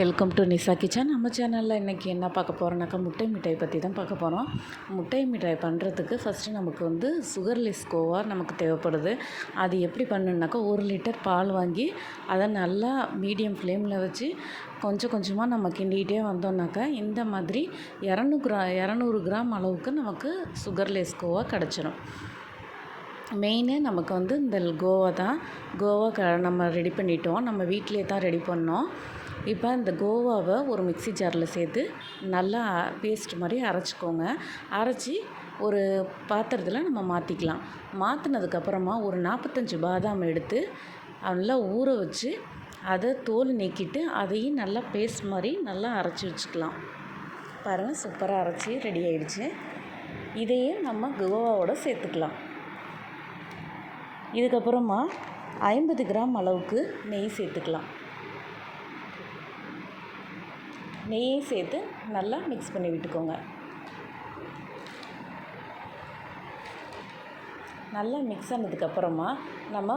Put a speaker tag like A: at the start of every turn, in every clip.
A: Welcome to Nisha kitchen நம்ம சேனலில் இன்றைக்கி என்ன பார்க்க போகிறோம்னாக்கா முட்டை மிட்டாய் பற்றி தான் பார்க்க போகிறோம் முட்டை மிட்டாய் பண்ணுறதுக்கு ஃபஸ்ட்டு நமக்கு வந்து சுகர்லெஸ் கோவா நமக்கு தேவைப்படுது. அது எப்படி பண்ணணுனாக்கா ஒரு லிட்டர் பால் வாங்கி அதை நல்லா மீடியம் ஃப்ளேமில் வச்சு கொஞ்சம் கொஞ்சமாக நம்ம கிண்டிகிட்டே வந்தோம்னாக்கா இந்த மாதிரி இரநூறு கிரா இரநூறு கிராம் அளவுக்கு நமக்கு சுகர்லெஸ் கோவா கிடச்சிரும். மெயினே நமக்கு வந்து இந்த கோவா தான். கோவா க நம்ம ரெடி பண்ணிட்டோம். நம்ம வீட்டிலே தான் ரெடி பண்ணோம். இப்போ இந்த கோவாவை ஒரு மிக்ஸி ஜாரில் சேர்த்து நல்லா பேஸ்ட் மாதிரி அரைச்சிக்கோங்க. அரைச்சி ஒரு பாத்திரத்தில் நம்ம மாற்றிக்கலாம் மாற்றினதுக்கப்புறமா ஒரு நாற்பத்தஞ்சு பாதாம் எடுத்து நல்லா ஊற வச்சு அதை தோல் நீக்கிட்டு அதையும் நல்லா பேஸ்ட் மாதிரி நல்லா அரைச்சி வச்சுக்கலாம். பாருங்கள் சூப்பராக அரைச்சி ரெடி ஆயிடுச்சு. இதையும் நம்ம கோவாவோட சேர்த்துக்கலாம். இதுக்கப்புறமா ஐம்பது கிராம் அளவுக்கு நெய் சேர்த்துக்கலாம். நெய்யை சேர்த்து நல்லா மிக்ஸ் பண்ணி விட்டுக்கோங்க. நல்லா மிக்ஸ் ஆனதுக்கப்புறமா நம்ம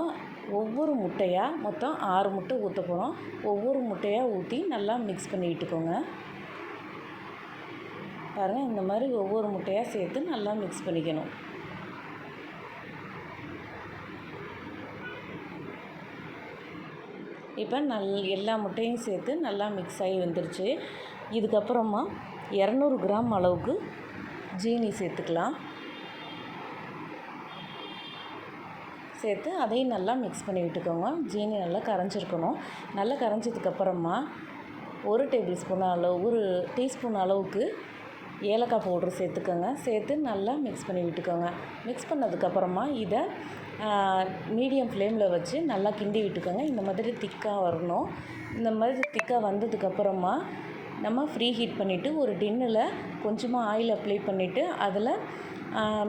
A: ஒவ்வொரு முட்டையாக மொத்தம் ஆறு முட்டை ஊற்ற போகிறோம் ஒவ்வொரு முட்டையாக ஊற்றி நல்லா மிக்ஸ் பண்ணி விட்டுக்கோங்க. பாருங்கள் இந்த மாதிரி ஒவ்வொரு முட்டையாக சேர்த்து நல்லா மிக்ஸ் பண்ணிக்கணும். இப்போ நல் எல்லா முட்டையும் சேர்த்து நல்லா மிக்ஸ் ஆகி வந்துருச்சு. இதுக்கப்புறமா இரநூறு கிராம் அளவுக்கு ஜீனி சேர்த்துக்கலாம். சேர்த்து அதையும் நல்லா மிக்ஸ் பண்ணி விட்டுக்கோங்க. ஜீனி நல்லா கரைஞ்சிருக்கணும். நல்லா கரைஞ்சதுக்கப்புறமா ஒரு டேபிள் ஸ்பூன் அளவு ஒரு டீஸ்பூன் அளவுக்கு ஏலக்காய் பவுட்ரு சேர்த்துக்கோங்க. சேர்த்து நல்லா மிக்ஸ் பண்ணி விட்டுக்கோங்க. மிக்ஸ் பண்ணதுக்கப்புறமா இதை மீடியம் ஃப்ளேமில் வச்சு நல்லா கிண்டி விட்டுக்கோங்க. இந்த மாதிரி திக்காக வரணும். இந்த மாதிரி திக்காக வந்ததுக்கப்புறமா நம்ம ஃப்ரீ ஹீட் பண்ணிவிட்டு ஒரு டின்னில் கொஞ்சமாக ஆயில் அப்ளை பண்ணிவிட்டு அதில்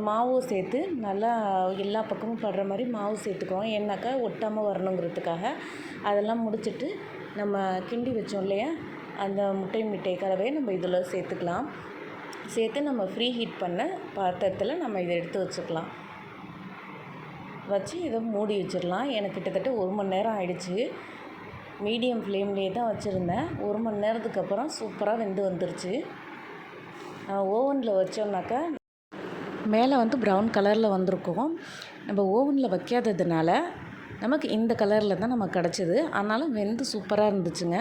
A: மாவு சேர்த்து நல்லா எல்லா பக்கமும் படுற மாதிரி மாவு சேர்த்துக்குவோம் ஏன்னாக்கா ஒட்டாமல் வரணுங்கிறதுக்காக. அதெல்லாம் முடிச்சுட்டு நம்ம கிண்டி வச்சோம் இல்லையா? அந்த முட்டை மிட்டை கலவையை நம்ம இதில் சேர்த்துக்கலாம். சேர்த்து நம்ம ஃப்ரீ ஹீட் பண்ண பாத்திரத்தில் நம்ம இதை எடுத்து வச்சுக்கலாம். வச்சு இதை மூடி வச்சிடலாம். எனக்கு கிட்டத்தட்ட ஒரு மணி நேரம் ஆயிடுச்சு. மீடியம் ஃப்ளேம்லேயே தான் வச்சுருந்தேன். ஒரு மணி நேரத்துக்கு அப்புறம் சூப்பராக வெந்து வந்துருச்சு. ஓவனில் வச்சோம்னாக்கா மேலே வந்து ப்ரௌன் கலரில் வந்திருக்கும். நம்ம ஓவனில் வைக்காததுனால நமக்கு இந்த கலரில் தான் நமக்கு கிடச்சிது. ஆனாலும் வெந்து சூப்பராக இருந்துச்சுங்க.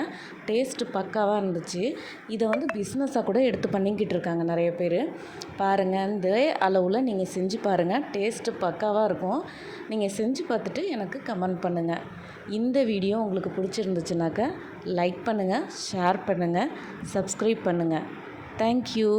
A: டேஸ்ட்டு பக்காவாக இருந்துச்சு. இதை வந்து பிஸ்னஸாக கூட எடுத்து பண்ணிக்கிட்டு இருக்காங்க நிறைய பேர். பாருங்கள் இந்த அளவில் நீங்கள் செஞ்சு பாருங்கள் டேஸ்ட்டு பக்காவாக இருக்கும். நீங்கள் செஞ்சு பார்த்துட்டு எனக்கு கமெண்ட் பண்ணுங்கள் இந்த வீடியோ உங்களுக்கு பிடிச்சிருந்துச்சுனாக்கா லைக் பண்ணுங்கள் ஷேர் பண்ணுங்கள் சப்ஸ்கிரைப் பண்ணுங்கள் தேங்க்யூ